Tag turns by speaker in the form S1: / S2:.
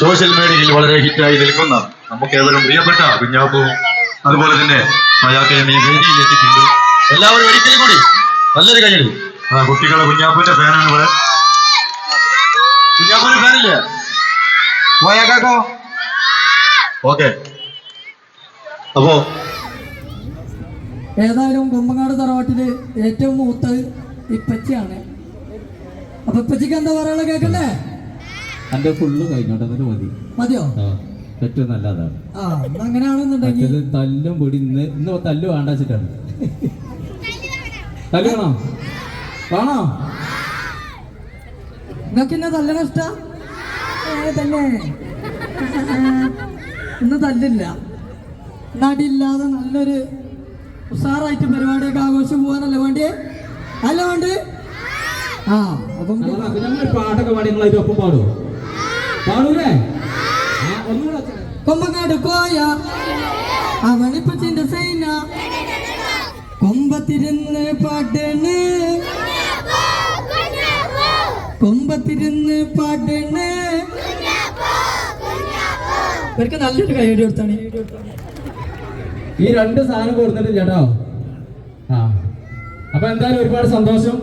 S1: Social മീഡിയയിൽ വളരെ ഹിറ്റായി നിൽക്കുന്ന നമുക്ക് ഏവരും പ്രിയപ്പെട്ട കുഞ്ഞാപ്പും അതുപോലെ തന്നെ അയാൾക്കെയും ഈ എത്തിയിട്ടുണ്ട്. എല്ലാവരും ഒരിക്കലും കൂടി നല്ലൊരു കഴിഞ്ഞു ആ കുട്ടികളെ കുഞ്ഞാപ്പൂന്റെ ഫാനാണ് ഇവിടെ. കുഞ്ഞാപ്പൂന്റെ ഫാനില്ലേ? പോയാക്കാക്കോ ഓക്കെ. അപ്പോ
S2: ഏതായാലും കുമ്പങ്ങാട് തറവാട്ടിൽ ഏറ്റവും മൂത്തത് ഇപ്പച്ചിയാണ്. അപ്പൊ ഇപ്പച്ചിക്ക് എന്താ പറയാനുള്ള കേക്കണ്ടേ
S3: എന്റെ ഫുള്ള് കഴിഞ്ഞോട്ടെ എന്നിട്ട് മതി.
S2: മതിയോ?
S3: ഏറ്റവും നല്ല അതാണ്
S2: ആ എന്നാ അങ്ങനെയാണെന്നുണ്ടെങ്കിൽ
S3: തല്ലും പൊടി ഇന്ന് ഇന്ന് തല്ല് വേണ്ട വെച്ചിട്ടാണ്. തല്ല് വേണോ? വേണോ?
S2: നിങ്ങൾക്ക് ഇന്ന് തല്ലണ ഇഷ്ട? തന്നെ. ഇന്ന് തല്ലില്ല. നടില്ലാതെ നല്ലൊരു ഉഷാറായിട്ട് പരിപാടിയൊക്കെ ആഘോഷം പോകാനല്ലേ വേണ്ടേ? അല്ല വേണ്ടേ? ആ അപ്പം
S3: പാട്ടൊക്കെ പാടി ഒപ്പം പാടുവോ? പാടൂലേ? ഒന്നുകൂടെ.
S2: കൊമ്പങ്ങാട് കോയ അവണിപ്പച്ചിന്റെ സൈന. കൊമ്പത്തിരുന്ന് പാട്ടണ് കൊമ്പത്തിരുന്ന് പാട്ടണ് ഇവർക്ക് നല്ലൊരു കൈയടി കൊടുത്താണ്.
S3: ഈ രണ്ട് സാധനം കൊടുത്തിട്ട് ചേട്ടാ ആ. അപ്പൊ എന്തായാലും ഒരുപാട് സന്തോഷം.